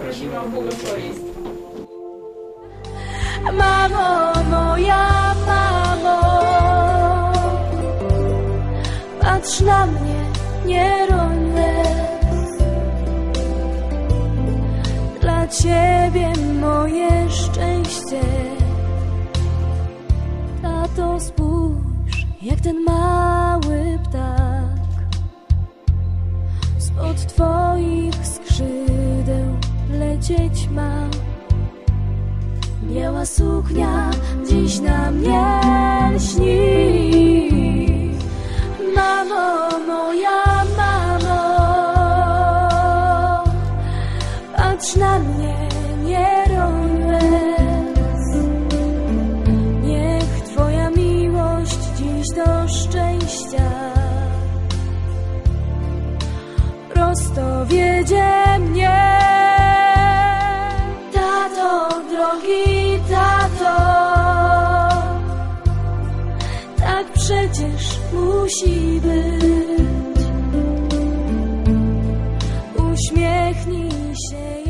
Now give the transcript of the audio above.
prosimy o błogosławieństwo. Mamo, moja mamo, patrz na mnie, nie roń łez. Dla ciebie moje szczęście. Tato, spójrz, jak ten mały ptak spod twoich skrzydeł lecieć ma. Biała suknia dziś na mnie lśni. Mamo, moja mamo, patrz na mnie, nie roń łez. Niech Twoja miłość dziś do szczęścia prosto wiedzie drogi tato. Tak przecież musi być. Uśmiechnij się